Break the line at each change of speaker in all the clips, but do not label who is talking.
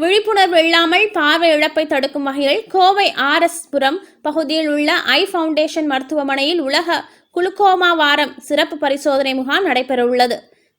விழிப்புணர்வு இல்லாமல் பார்வை இழப்பை தடுக்கும் வகையில் கோவை ஆர்எஸ் புரம் பகுதியில் உள்ள ஐ ஃபவுண்டேஷன் மருத்துவமனையில் உலக குளுக்கோமா வாரம் சிறப்பு பரிசோதனை முகாம் நடைபெறவுள்ளது.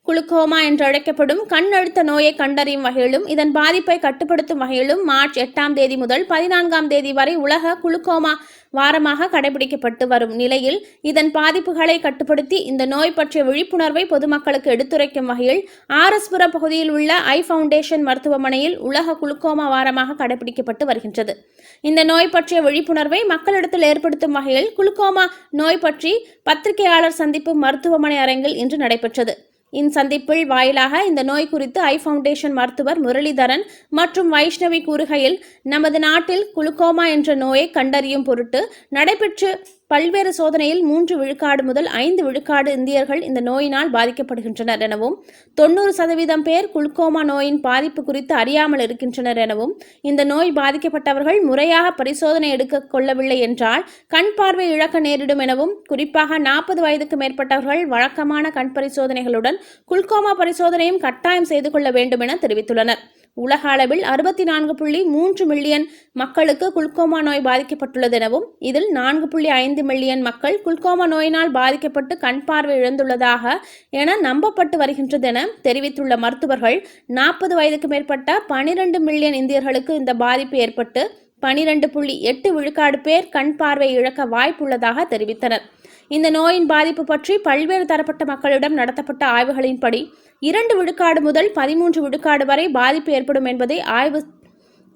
குளுக்கோமா என்று அழைக்கப்படும் கண் அழுத்த நோயை கண்டறியும் வகையிலும் இதன் பாதிப்பை கட்டுப்படுத்தும் வகையிலும் மார்ச் எட்டாம் தேதி முதல் பதினான்காம் தேதி வரை உலக குளுக்கோமா வாரமாக கடைபிடிக்கப்பட்டு வரும் நிலையில் இதன் பாதிப்புகளை கட்டுப்படுத்தி இந்த நோய் பற்றிய விழிப்புணர்வை பொதுமக்களுக்கு எடுத்துரைக்கும் வகையில் ஆர்எஸ்புரம் பகுதியில் உள்ள ஐ ஃபவுண்டேஷன் மருத்துவமனையில் உலக குளுக்கோமா வாரமாக கடைபிடிக்கப்பட்டு வருகின்றது. இந்த நோய் பற்றிய விழிப்புணர்வை மக்களிடத்தில் ஏற்படுத்தும் வகையில் குளுக்கோமா நோய் பற்றி பத்திரிகையாளர் சந்திப்பு மருத்துவமனை அரங்கில் இன்று நடைபெற்றது. இச்சந்திப்பில் வாயிலாக இந்த நோய் குறித்து ஐ ஃபவுண்டேஷன் மருத்துவர் முரளிதரன் மற்றும் வைஷ்ணவி கூறுகையில் நமது நாட்டில் குளுக்கோமா என்ற நோயை கண்டறியும் பொருட்டு நடைபெற்று பல்வேறு சோதனையில் மூன்று விழுக்காடு முதல் ஐந்து விழுக்காடு இந்தியர்கள் இந்த நோயினால் பாதிக்கப்படுகின்றனர் எனவும் தொண்ணூறு சதவீதம் பேர் குளுக்கோமா நோயின் பாதிப்பு குறித்து அறியாமல் இருக்கின்றனர் எனவும் இந்த நோய் பாதிக்கப்பட்டவர்கள் முறையாக பரிசோதனை எடுக்க கொள்ளவில்லை என்றால் கண் பார்வை இழக்க நேரிடும் எனவும் குறிப்பாக நாற்பது வயதுக்கு மேற்பட்டவர்கள் வழக்கமான கண் பரிசோதனைகளுடன் குளுக்கோமா பரிசோதனையும் கட்டாயம் செய்து கொள்ள வேண்டும் என தெரிவித்துள்ளனர். உலக அளவில் அறுபத்தி நான்கு புள்ளி மூன்று மில்லியன் மக்களுக்கு குல்கோமா நோய் பாதிக்கப்பட்டுள்ளது எனவும் இதில் நான்கு புள்ளி ஐந்து மில்லியன் மக்கள் குல்கோமா நோயினால் பாதிக்கப்பட்டு கண் பார்வை இழந்துள்ளதாக என நம்பப்பட்டு வருகின்றது என தெரிவித்துள்ள மருத்துவர்கள் நாற்பது வயதுக்கு மேற்பட்ட பனிரெண்டு மில்லியன் இந்தியர்களுக்கு இந்த பாதிப்பு ஏற்பட்டு பனிரெண்டு புள்ளி எட்டு விழுக்காடு பேர் கண் பார்வை இழக்க வாய்ப்புள்ளதாக தெரிவித்தனர். இந்த நோயின் பாதிப்பு பற்றி பல்வேறு தரப்பட்ட மக்களிடம் நடத்தப்பட்ட ஆய்வுகளின்படி இரண்டு விழுக்காடு முதல் பதிமூன்று விழுக்காடு வரை பாதிப்பு ஏற்படும் என்பதை ஆய்வு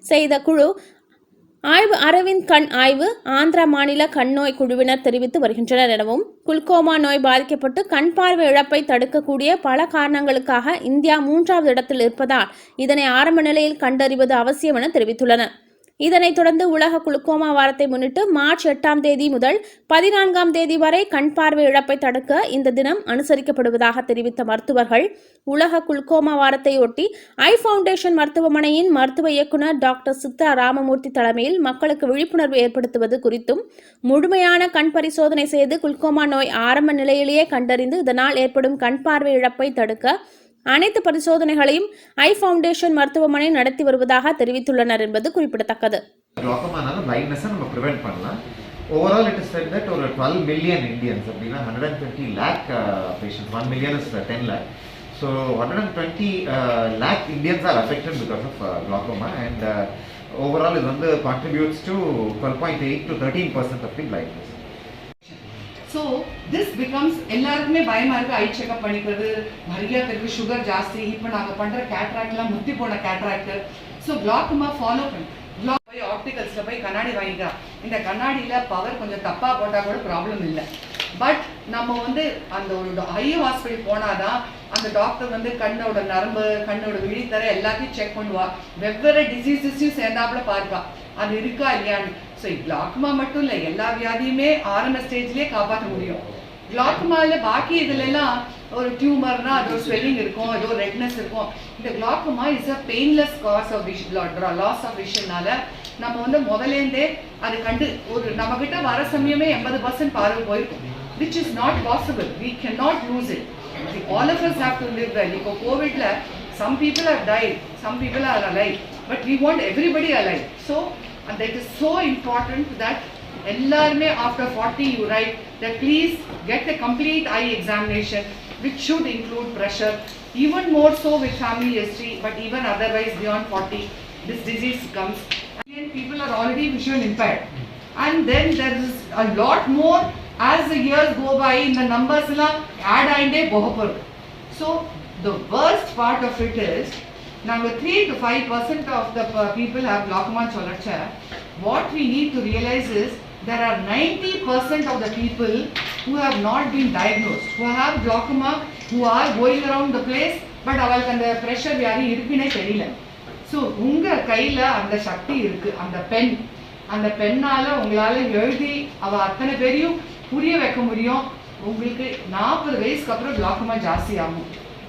செய்த குழு ஆய்வு அரவிந்த் கண் ஆய்வு ஆந்திரா மாநில கண் நோய் குழுவினர் தெரிவித்து வருகின்றனர் எனவும் குல்கோமா நோய் பாதிக்கப்பட்டு கண் பார்வை இழப்பை தடுக்கக்கூடிய பல காரணங்களுக்காக இந்தியா மூன்றாவது இடத்தில் இருப்பதால் இதனை ஆரம்ப நிலையில் கண்டறிவது அவசியம் என தெரிவித்துள்ளனர் இதனைத் தொடர்ந்து உலக குளுக்கோமா வாரத்தை முன்னிட்டு மார்ச் எட்டாம் தேதி முதல் பதினான்காம் தேதி வரை கண் பார்வை இழப்பை தடுக்க இந்த தினம் அனுசரிக்கப்படுவதாக தெரிவித்த மருத்துவர்கள் உலக குளுக்கோமா வாரத்தையொட்டி ஐ ஃபவுண்டேஷன் மருத்துவமனையின் மருத்துவ இயக்குநர் டாக்டர் சித்தா ராமமூர்த்தி தலைமையில் மக்களுக்கு விழிப்புணர்வு ஏற்படுத்துவது குறித்தும் முழுமையான கண் பரிசோதனை செய்து குல்கோமா நோய் ஆரம்ப நிலையிலேயே கண்டறிந்து இதனால் ஏற்படும் கண் பார்வை இழப்பை தடுக்க அனைத்து பரிசோதனைகளையும் ஐ ஃபவுண்டேஷன் மருத்துவமனை நடத்தி வருவதாக தெரிவித்துள்ளனர் என்பது குறிப்பிடத்தக்கது.
நம்ம பண்ணலாம். Overall it is said that ஒரு டுவெல் மில்லியன் இந்தியன்ஸ் அப்படின்னா hundred and twenty lakh patients one million is ten lakh so hundred and twenty lakh Indians are affected because of glaucoma and overall இது வந்து contributes to twelve point eight to thirteen percent of the blindness
so this becomes எல்லாருக்குமே பயமா இருக்கு. ஐ checkup பண்ணிக்கிறது நிறைய பேருக்கு sugar ஜாஸ்தி இப்போ நாங்கள் பண்ணுற கேட்ராக்ட்லாம் முத்தி போன கேட்ராக்ட் ஸோ கிளாக்குமா ஃபாலோ பண்ணி. கிளாக் போய் ஆப்டிகல்ஸில் போய் கண்ணாடி வாங்கிக்கலாம் இந்த கண்ணாடியில் பவர் கொஞ்சம் தப்பாக போட்டால் கூட ப்ராப்ளம் இல்லை. பட் நம்ம வந்து அந்த ஒரு ஐ ஹாஸ்பிட்டல் போனாதான் அந்த டாக்டர் வந்து கண்ணோட நரம்பு கண்ணோட விழித்தர எல்லாத்தையும் செக் பண்ணுவா. வெவ்வேறு டிசீசஸையும் சேர்ந்தாப்புல பார்ப்பா. அது இருக்கா இல்லையான்னு. ஸோ கிளாக்குமா மட்டும் இல்லை எல்லா வியாதியுமே ஆரம்ப ஸ்டேஜ்லேயே காப்பாற்ற முடியும். கிளாக்குமாவில் பாக்கி இதுல எல்லாம் ஒரு டியூமர்னா அது ஒரு ஸ்வெல்லிங் இருக்கும் ஏதோ ரெட்னஸ் இருக்கும். இந்த glaucoma is a painless cause of vision loss of விஷனால நம்ம வந்து முதலேருந்தே அது கண்டு ஒரு நம்ம கிட்ட வர சமயமே எண்பது பர்சன்ட் பார்வை போயிருக்கும். Which is not possible we can not lose it all of us have to live well இப்போ கோவிட்ல some people are died some people are alive but we want everybody alive so and that is so important that எல்லாருமே after 40 you write that please get a complete eye examination which should include pressure even more so with family history but even otherwise beyond 40 this disease comes and people are already visual impaired and then there is a lot more as the years go by in the numbers எல்லாம் add ஆயிண்டே போக போகுது so the worst part of it is நாங்கள் three to five percent of the people have glaucoma cholacha. What we need to realize is there are ninety percent of the people who have not been diagnosed, who have glaucoma who are going around the place but அவளுக்கு அந்த pressure யாரும் இருக்குன்னே தெரியல. So உங்கள் கையில் அந்த சக்தி இருக்குது அந்த பென் அந்த பெண்ணால் உங்களால் எழுதி அவள் அத்தனை பேரையும் புரிய வைக்க முடியும். உங்களுக்கு நாற்பது வயசுக்கு அப்புறம் glaucoma ஜாஸ்தி ஆகும்.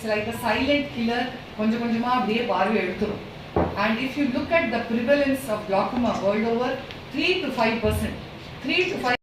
It's like a silent killer கொஞ்சம் கொஞ்சமாக அப்படியே பார்வை எடுத்துரும் and if you look at the prevalence of glaucoma world over three to five percent three to five